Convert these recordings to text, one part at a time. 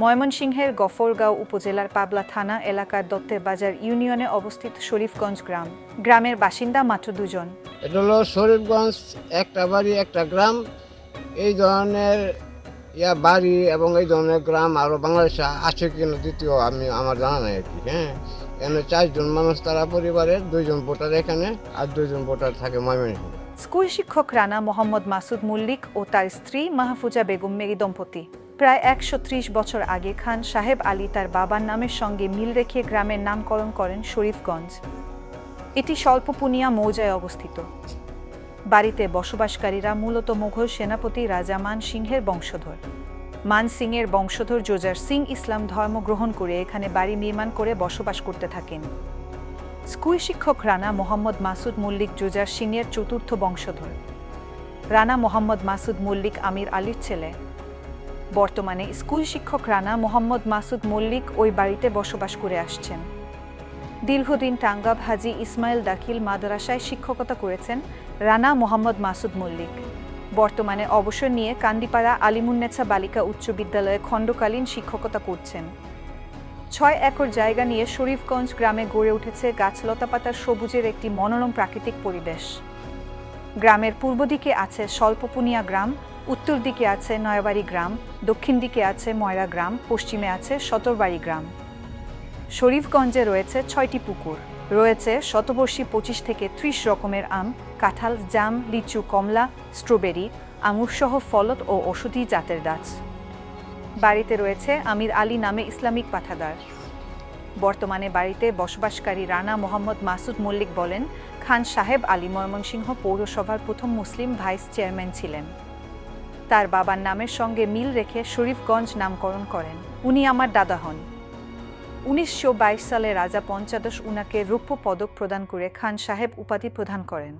ময়মনসিংহের গফরগাঁও উপজেলার পাবলা থানা এলাকার দত্তের বাজার ইউনিয়নে অবস্থিত শরীফগঞ্জ গ্রাম। গ্রামের বাসিন্দা মাত্র দুজন। এটা হলো শরীফগঞ্জ একটা বাড়ি একটা গ্রাম। এই ধরনের ইয়া বাড়ি এবং এই ধরনের গ্রাম আরও বাংলাদেশে আছে কিনা দ্বিতীয় আমি আমার জানা নাই আর কি হ্যাঁ। এখানে চারজন মানুষ তারা পরিবারের দুইজন ভোটার এখানে আর দুইজন ভোটার থাকে ময়মনসিংহ। স্কুল শিক্ষক রানা মোহাম্মদ মাসুদ মল্লিক ও তার স্ত্রী মাহফুজা বেগম মেরি দম্পতি। প্রায় একশো ত্রিশ বছর আগে খান সাহেব আলী তার বাবার নামের সঙ্গে মিল রেখে গ্রামের নামকরণ করেন শরীফগঞ্জ। এটি স্বল্পপুনিয়া মৌজায় অবস্থিত। বাড়িতে বসবাসকারীরা মূলত মুঘল সেনাপতি রাজা মান সিংহের বংশধর। মান সিংয়ের বংশধর জোজার সিং ইসলাম ধর্ম গ্রহণ করে এখানে বাড়ি নির্মাণ করে বসবাস করতে থাকেন। স্কুল শিক্ষক রানা মোহাম্মদ মাসুদ মল্লিক জুজার সিংয়ের চতুর্থ বংশধর। রানা মোহাম্মদ মাসুদ মল্লিক আমির আলীর ছেলে। বর্তমানে স্কুল শিক্ষক রানা মোহাম্মদ মাসুদ মল্লিক ওই বাড়িতে বসবাস করে আসছেন। দীর্ঘদিন টাঙ্গাব হাজি ইসমাইল দাখিল মাদ্রাসায় শিক্ষকতা করেছেন রানা মোহাম্মদ মাসুদ মল্লিক। বর্তমানে অবসর নিয়ে কান্দিপাড়া আলিমুন্নেছা বালিকা উচ্চ বিদ্যালয়ে খণ্ডকালীন শিক্ষকতা করছেন। ছয় একর জায়গা নিয়ে শরীফগঞ্জ গ্রামে গড়ে উঠেছে গাছলতাপাতার সবুজের একটি মনোরম প্রাকৃতিক পরিবেশ। গ্রামের পূর্ব দিকে আছে স্বল্পপুনিয়া গ্রাম উত্তর দিকে আছে নয়াবাড়ি গ্রাম, দক্ষিণ দিকে আছে ময়রা গ্রাম, পশ্চিমে আছে সতরবাড়ি গ্রাম। শরীফগঞ্জে রয়েছে ছয়টি পুকুর। রয়েছে শতবর্ষী পঁচিশ থেকে ত্রিশ রকমের আম, কাঁঠাল, জাম, লিচু, কমলা, স্ট্রবেরি আঙুরসহ ফলত ও ওষুধি জাতের গাছ। বাড়িতে রয়েছে আমির আলী নামে ইসলামিক পাঠাগার। বর্তমানে বাড়িতে বসবাসকারী রানা মোহাম্মদ মাসুদ মল্লিক বলেন, খান সাহেব আলী ময়মনসিংহ পৌরসভার প্রথম মুসলিম ভাইস চেয়ারম্যান ছিলেন। তার বাবার নামের সঙ্গে মিল রেখে শরীফগঞ্জ নামকরণ করেন। উনি আমার দাদা হন। উনিশশো বাইশ সালে রাজা পঞ্চাদশ উনাকে রৌপ্য পদক প্রদান করে খান সাহেব উপাধি প্রদান করেন।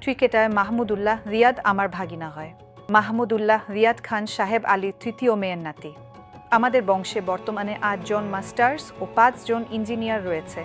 ক্রিকেটার মাহমুদুল্লাহ রিয়াদ আমার ভাগিনা হয়। মাহমুদুল্লাহ রিয়াদ খান সাহেব আলীর তৃতীয় মেয়ের নাতি। আমাদের বংশে বর্তমানে আটজন মাস্টার্স ও পাঁচজন ইঞ্জিনিয়ার রয়েছে।